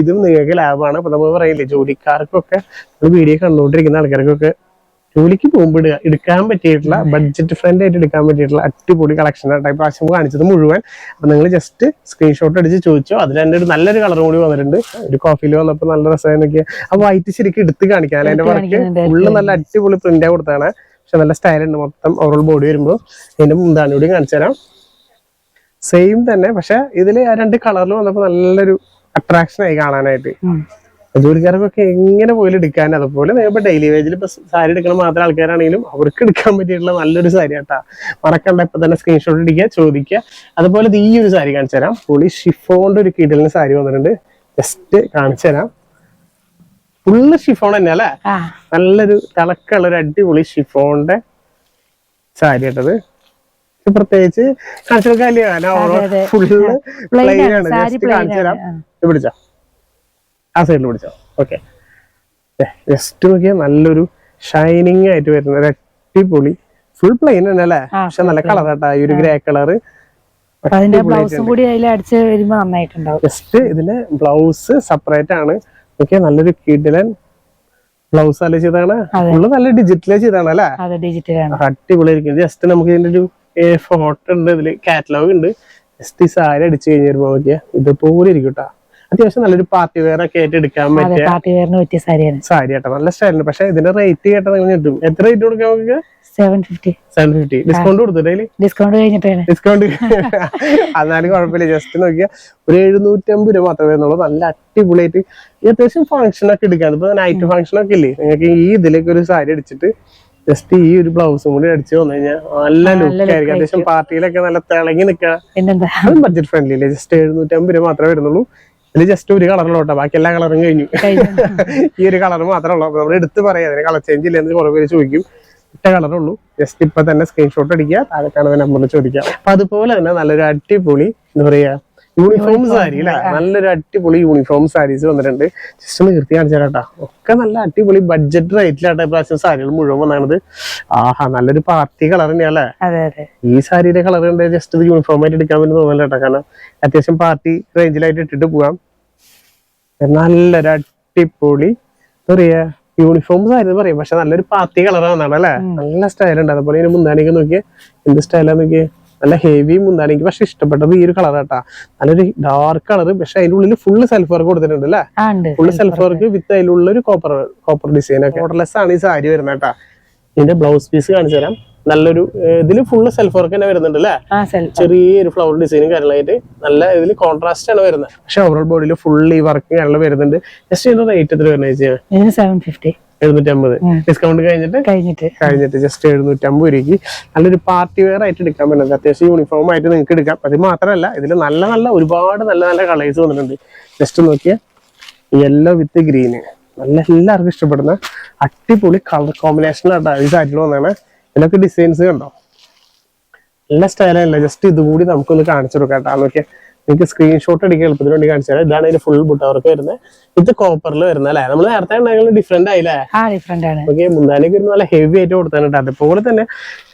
ഇതും നിങ്ങൾക്ക് ലാഭമാണ്. അപ്പൊ നമ്മൾ പറയില്ലേ ജോലിക്കാർക്കൊക്കെ വീഡിയോ കണ്ടുകൊണ്ടിരിക്കുന്ന ആൾക്കാർക്കൊക്കെ ജോലിക്ക് പോകുമ്പോൾ എടുക്കാൻ പറ്റിയിട്ടുള്ള ബഡ്ജറ്റ് ഫ്രണ്ട് ആയിട്ട് എടുക്കാൻ പറ്റിയിട്ടുള്ള അടിപൊളി കളക്ഷൻ ടൈപ്പ് പ്രാവശ്യം കാണിച്ചത് മുഴുവൻ. അപ്പൊ നിങ്ങൾ ജസ്റ്റ് സ്ക്രീൻഷോട്ട് അടിച്ച് ചോദിച്ചോ. അതിൽ എന്റെ ഒരു നല്ലൊരു കളർ കൂടി വന്നിട്ടുണ്ട്. ഒരു കോഫിയിൽ വന്നപ്പോൾ നല്ല രസമായി നോക്കിയാൽ ആ വൈറ്റ് ശരിക്കും എടുത്ത് കാണിക്കാൻ എന്റെ വർക്ക്. ഫുള്ള് നല്ല അടിപൊളി പ്രിന്റ് കൊടുത്താണ് പക്ഷെ നല്ല സ്റ്റൈൽ ഉണ്ട്. മൊത്തം ഓവറോൾ ബോഡി വരുമ്പോൾ ഇതിന്റെ മുന്താണി കൂടി കാണിച്ചു തരാം. സെയിം തന്നെ. പക്ഷെ ഇതിൽ ആ രണ്ട് കളറിൽ വന്നപ്പോൾ നല്ലൊരു അട്രാക്ഷൻ ആയി കാണാനായിട്ട്. ജോലിക്കാർക്കൊക്കെ എങ്ങനെ പോലും എടുക്കാൻ അതുപോലെ ഇപ്പൊ ഡെയിലി വേജിൽ ഇപ്പൊ സാരി എടുക്കണ മാത്രം ആൾക്കാരാണെങ്കിലും അവർക്ക് എടുക്കാൻ പറ്റിയിട്ടുള്ള നല്ലൊരു സാരി ആട്ടാ. മറക്കണ്ട ഇപ്പൊ തന്നെ സ്ക്രീൻഷോട്ട് ഇടിക്കുക ചോദിക്കുക. അതുപോലെ ഈ ഒരു സാരി കാണിച്ചു തരാം. പുളി ഷിഫോണിന്റെ ഒരു കിടലിന് സാരി വന്നിട്ടുണ്ട്. ജസ്റ്റ് കാണിച്ചു തരാം. ഫുള്ള് ഷിഫോൺ തന്നെ അല്ലേ? നല്ലൊരു തിളക്കുള്ള ഒരു അടിപൊളി ഷിഫോണിന്റെ സാരി കേട്ടത് പ്രത്യേകിച്ച് കാണിച്ചു കൊടുക്കാല്ലേ. ഫുള്ള് പ്ലെയിൻ ആണ്, ജസ്റ്റ് കാണിച്ചു തരാം. പിടിച്ചോ. ആ സൈഡിൽ പിടിച്ചോ. ഓക്കെ ജസ്റ്റ് നോക്കിയാൽ നല്ലൊരു ഷൈനിങ് ആയിട്ട് വരുന്ന ഒരു അടിപൊളി ഫുൾ പ്ലെയിൻ തന്നെ അല്ലേ? പക്ഷെ നല്ല കളർ കേട്ടാ ഈ ഒരു ഗ്രേ കളറ് അതിന്റെ ബ്ലൗസും കൂടി അതിൽ അടിച്ച് വരുമ്പോ നന്നായിട്ടുണ്ടാവും. ജസ്റ്റ് ഇതിന്റെ ബ്ലൗസ് സെപ്പറേറ്റ് ആണ്. ഓക്കെ നല്ലൊരു കിഡിലൻ ബ്ലൗസ് അല്ലേ ചെയ്താണ്. ഫുള്ള് നല്ല ഡിജിറ്റലേ ചെയ്താണ് അല്ലേ? അടിപൊളിയായിരിക്കും ജസ്റ്റ് നമുക്ക് ഇതിന്റെ ഒരു ഫോട്ടോ ഉണ്ട് ഇതിൽ കാറ്റലോഗ് ഉണ്ട്. ജസ്റ്റ് ഈ സാരി അടിച്ചു കഴിഞ്ഞ് വരുമ്പോ നോക്കിയാ ഇതുപോലെ ഇരിക്കും കേട്ടോ അത്യാവശ്യം നല്ലൊരു പാർട്ടി വെയർ ഒക്കെ ആയിട്ട് എടുക്കാൻ പറ്റിയ പാർട്ടി വെയറിന് പറ്റിയ സാരിയാണ്. സാരി കേട്ടോ നല്ല സ്റ്റൈലുണ്ട് പക്ഷെ ഇതിന്റെ റേറ്റ് കേട്ടത് കിട്ടും എത്ര റേറ്റ് കൊടുക്കാം നമുക്ക്? Seven fifty seven fifty discount കൊടുത്തിട്ടേ discount കഴിഞ്ഞിട്ടാണ്. ഡിസ്കൗണ്ട് എന്നാലും കുഴപ്പമില്ല. ജസ്റ്റ് നോക്കിയാൽ ഒരു എഴുന്നൂറ്റമ്പത് രൂപ മാത്രമേ വരുന്നുള്ളൂ. നല്ല അടിപൊളിയായിട്ട് ഈ അത്യാവശ്യം ഫംഗ്ഷൻ ഒക്കെ എടുക്കാൻ. ഇപ്പൊ നൈറ്റ് ഫംഗ്ഷൻ ഒക്കെ ഇല്ലേ? നിങ്ങൾക്ക് ഈ ഇതിലേക്ക് ഒരു സാരി അടിച്ചിട്ട് ജസ്റ്റ് ഈ ഒരു ബ്ലൗസും കൂടി അടിച്ചു വന്നു കഴിഞ്ഞാൽ നല്ല ലുക്ക് ആയിരിക്കും. അത്യാവശ്യം പാർട്ടിയിലൊക്കെ നല്ല തിളങ്ങി നിൽക്കുക. ബഡ്ജറ്റ് ഫ്രണ്ട്ലി അല്ലേ? ജസ്റ്റ് എഴുന്നൂറ്റമ്പത് രൂപ മാത്രമേ വരുന്നുള്ളൂ. ഇതിൽ ജസ്റ്റ് ഒരു കളറിലോട്ടോ ബാക്കി എല്ലാ കളറും കഴിഞ്ഞു. ഈ ഒരു കളർ മാത്രമേ ഉള്ളൂ. നമ്മൾ എടുത്ത് പറയാം. അതിന് കളർ ചേഞ്ച് ഇല്ലെന്ന് കുറെ പേര് ചോദിക്കും. ഇട്ട കളറുള്ളൂ ജസ്റ്റ് ഇപ്പൊ തന്നെ സ്ക്രീൻഷോട്ട് അടിക്കുക താഴെ കാണുന്ന നമ്പറിൽ ചോദിക്കാം. അപ്പൊ അതുപോലെ തന്നെ നല്ലൊരു അടിപൊളി എന്താ പറയാ യൂണിഫോം സാരി അല്ലെ നല്ലൊരു അടിപൊളി യൂണിഫോം സാരീസ് വന്നിട്ടുണ്ട്. ജസ്റ്റ് ഒന്ന് കൃത്യം കാണിച്ചാലാട്ടാ ഒക്കെ നല്ല അടിപൊളി ബഡ്ജറ്റ് റേറ്റിലാട്ടെ പ്രാവശ്യം സാരികൾ മുഴുവൻ വന്നത് ആഹാ നല്ലൊരു പാർട്ടി കളർ തന്നെയല്ലേ ഈ സാരിയുടെ കളർ ഉണ്ട് ജസ്റ്റ് ഇത് യൂണിഫോം ആയിട്ട് എടുക്കാൻ വേണ്ടി തോന്നില്ല കേട്ടോ കാരണം അത്യാവശ്യം പാർട്ടി റേഞ്ചിലായിട്ട് ഇട്ടിട്ട് പോകാം. നല്ലൊരു അടിപൊളി എന്താ പറയാ യൂണിഫോം സാരി എന്ന് പറയും. പക്ഷെ നല്ലൊരു പാർട്ടി കളർ വന്നാണ് അല്ലേ നല്ല സ്റ്റൈലുണ്ട് അതുപോലെ മുന്നാണിക്ക് നോക്കിയേ. എന്ത് സ്റ്റൈലാ നോക്കിയേ? നല്ല ഹെവി മുന്താണിക്ക് പക്ഷെ ഇഷ്ടപ്പെട്ടത് ഈ ഒരു കളർ കേട്ടാ നല്ലൊരു ഡാർക്ക് കളർ പക്ഷെ അതിന്റെ ഉള്ളിൽ ഫുള്ള് സെൽഫ് വർക്ക് കൊടുത്തിട്ടുണ്ട് അല്ലേ? ഫുള്ള് സെൽഫ് വർക്ക് വിത്ത് അതിലുള്ള ഒരു കോപ്പർ കോപ്പർ ഡിസൈൻ ഒക്കെ. ഓർഡർലെസ് ആണ് ഈ സാരി വരുന്നത് കേട്ടാ. ഇതിന്റെ ബ്ലൗസ് പീസ് കാണിച്ചു തരാം. നല്ലൊരു ഇതിൽ ഫുള്ള് സെൽഫ് വർക്ക് തന്നെ വരുന്നുണ്ട് അല്ലേ? ചെറിയൊരു ഫ്ലവർ ഡിസൈനും കാര്യങ്ങളായിട്ട് നല്ല ഇതിൽ കോൺട്രാസ്റ്റ് ആണ് വരുന്നത്. പക്ഷെ ഓവറോൾ ബോഡിയിൽ ഫുള്ള് ഈ വർക്ക് കാര്യങ്ങൾ വരുന്നുണ്ട്. ജസ്റ്റ് ഇതിന്റെ റേറ്റ് എത്ര വരുന്നത് എഴുന്നൂറ്റി അമ്പത് ഡിസ്കൗണ്ട് കഴിഞ്ഞിട്ട്? കഴിഞ്ഞിട്ട്. കഴിഞ്ഞിട്ട് ജസ്റ്റ് എഴുന്നൂറ്റി അമ്പത് രൂപയ്ക്ക് നല്ലൊരു പാർട്ടി വെയർ ആയിട്ട് എടുക്കാൻ പറ്റുന്നത് അത്യാവശ്യം യൂണിഫോം ആയിട്ട് നിങ്ങൾക്ക് എടുക്കാം. അത് മാത്രമല്ല ഇതിൽ നല്ല നല്ല ഒരുപാട് നല്ല നല്ല കളേഴ്സ് വന്നിട്ടുണ്ട്. ജസ്റ്റ് നോക്കിയാൽ യെല്ലോ വിത്ത് ഗ്രീന് നല്ല എല്ലാവർക്കും ഇഷ്ടപ്പെടുന്ന അടിപൊളി കളർ കോമ്പിനേഷനിലാട്ടോ ഈ സാരികൾ വന്നതാണ്. ഇതിലൊക്കെ ഡിസൈൻസ് കണ്ടോ? നല്ല സ്റ്റൈലല്ല ജസ്റ്റ് ഇതുകൂടി നമുക്കൊന്ന് കാണിച്ചു കൊടുക്കാം കേട്ടോ. നോക്കിയാൽ നിങ്ങൾക്ക് സ്ക്രീൻഷോട്ട് അടിക്കാൻ എളുപ്പത്തിന് വേണ്ടി കാണിച്ചു തരാം. ഇതാണ് അതിന്റെ ഫുൾ ബുട്ടവർക്ക് വരുന്നത്. ഇത് കോപ്പറിൽ വരുന്നത് അല്ലേ? നമ്മൾ നേരത്തെ ഉണ്ടായിരുന്നത് ഡിഫറെന്റ് ആയില്ലേ? ഡിഫറെന്റ് ആണ്. ഓക്കെ മുന്താനേക്ക് ഒരു നല്ല ഹെവി ആയിട്ട് കൊടുത്തിട്ടുണ്ട്. അതുപോലെ തന്നെ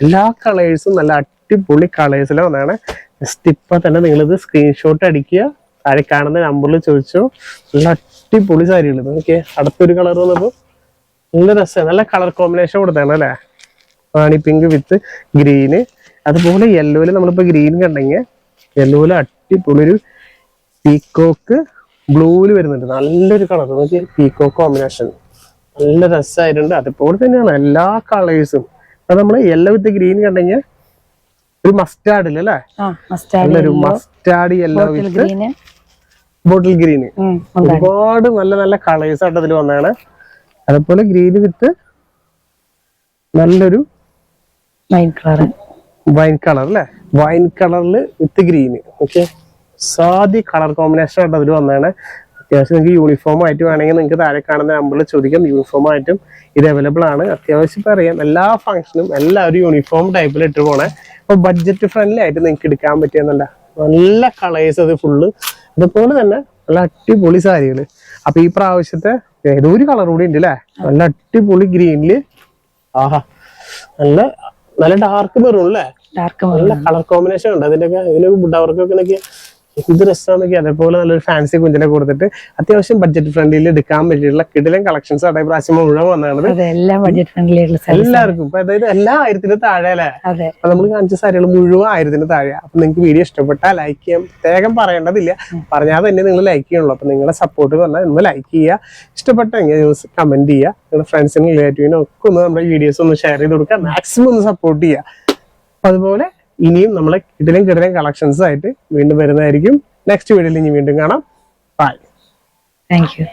എല്ലാ കളേഴ്സും നല്ല അടിപൊളി കളേഴ്സിൽ ഒന്നാണ് ജസ്റ്റ് ഇപ്പൊ തന്നെ നിങ്ങളിത് സ്ക്രീൻഷോട്ട് അടിക്കുക. ആരെ കാണുന്ന നമ്പറിൽ ചോദിച്ചു. നല്ല അടിപൊളി സാരികൾ ഓക്കെ അടുത്തൊരു കളർ വന്നപ്പോൾ നല്ല രസമാണ് നല്ല കളർ കോമ്പിനേഷൻ കൊടുത്താണ് അല്ലേ? റാണി പിങ്ക് വിത്ത് ഗ്രീന് അതുപോലെ യെല്ലോയിൽ നമ്മളിപ്പോ ഗ്രീൻ കണ്ടെങ്കിൽ യെല്ലോയിൽ അടിപൊളി ഒരു പീക്കോക്ക് ബ്ലൂവിൽ വരുന്നുണ്ട്. നല്ലൊരു കളർ നോക്കി പീക്കോക്ക് കോമ്പിനേഷൻ നല്ല രസമായിട്ടുണ്ട് അതുപോലെ തന്നെയാണ് എല്ലാ കളേഴ്സും അപ്പൊ നമ്മൾ യെല്ലോ വിത്ത് ഗ്രീൻ കണ്ടെങ്കിൽ ഒരു മസ്റ്റാർഡ് ഇല്ലല്ലേ നല്ലൊരു mustard yellow with bottle green ഒരുപാട് നല്ല നല്ല കളേഴ്സ് ആയിട്ട് അതിൽ വന്നതാണ്. അതുപോലെ ഗ്രീൻ വിത്ത് നല്ലൊരു കളർ വൈൻ കളർ അല്ലേ? വൈൻ കളറിൽ വിത്ത് ഗ്രീന് ഓക്കെ സാധി കളർ കോമ്പിനേഷൻ ആയിട്ട് അതിൽ വന്നതാണ്. അത്യാവശ്യം നിങ്ങൾക്ക് യൂണിഫോം ആയിട്ട് വേണമെങ്കിൽ നിങ്ങൾക്ക് താഴെ കാണുന്ന നമ്പറിൽ ചോദിക്കാം. യൂണിഫോം ആയിട്ടും ഇത് അവൈലബിൾ ആണ്. അത്യാവശ്യം ഇപ്പം അറിയാം. എല്ലാ ഫംഗ്ഷനും എല്ലാവരും യൂണിഫോം ടൈപ്പിൽ ഇട്ട് പോണേ. അപ്പോൾ ബഡ്ജറ്റ് ഫ്രണ്ട്ലി ആയിട്ട് നിങ്ങൾക്ക് എടുക്കാൻ പറ്റിയെന്നല്ല നല്ല കളേഴ്സ് അത് ഫുള്ള് അതുപോലെ തന്നെ നല്ല അടിപൊളി സാരികൾ അപ്പൊ ഈ പ്രാവശ്യത്തെ ഏതോ ഒരു കളർ കൂടി ഉണ്ട് അല്ലേ നല്ല അടിപൊളി ഗ്രീനിൽ ആഹാ. നല്ല നല്ല ഡാർക്ക് മെറൂൺ അല്ലേ ഡാർക്ക് മെറൂൺ കളർ കോമ്പിനേഷൻ ഉണ്ട്. അതിന്റെ ഇതിന് ബുഡവർക്കൊക്കെ എന്ത് രസമാണെന്നൊക്കെ അതേപോലെ നല്ലൊരു ഫാൻസി കുഞ്ചിനെ കൊടുത്തിട്ട് അത്യാവശ്യം ബഡ്ജറ്റ് ഫ്രണ്ട്ലിയിൽ എടുക്കാൻ പറ്റിയിട്ടുള്ള കിടിലൻ കളക്ഷൻസ് ആണ്. പ്രാവശ്യം മുഴുവൻ ആയിട്ടുള്ള എല്ലാവർക്കും. ഇപ്പൊ അതായത് എല്ലാ ആയിരത്തിന് താഴെ അല്ലേ? അപ്പൊ നമ്മൾ കാണിച്ച സാരികൾ മുഴുവൻ ആയിരത്തിന് താഴെ. അപ്പൊ നിങ്ങൾക്ക് വീഡിയോ ഇഷ്ടപ്പെട്ടാൽ ലൈക്ക് ചെയ്യാം. പ്രത്യേകം പറയേണ്ടതില്ല. പറഞ്ഞാൽ തന്നെ നിങ്ങൾ ലൈക്ക് ചെയ്യണല്ലോ അപ്പൊ നിങ്ങളെ സപ്പോർട്ട് പറഞ്ഞാൽ നിങ്ങൾ ലൈക്ക് ചെയ്യുക ഇഷ്ടപ്പെട്ടെങ്കിൽ കമന്റ് ചെയ്യുക നിങ്ങളുടെ ഫ്രണ്ട്സിനും റിലേറ്റീവിനും ഒക്കെ ഒന്ന് നമ്മുടെ വീഡിയോസ് ഒന്ന് ഷെയർ ചെയ്ത് കൊടുക്കുക മാക്സിമം ഒന്ന് സപ്പോർട്ട് ചെയ്യുക അതുപോലെ ഇനിയും നമ്മളെ കിടിലും കിടിലും കളക്ഷൻസ് ആയിട്ട് വീണ്ടും വരുന്നതായിരിക്കും. നെക്സ്റ്റ് വീഡിയോയിൽ ഇനി വീണ്ടും കാണാം. Bye thank you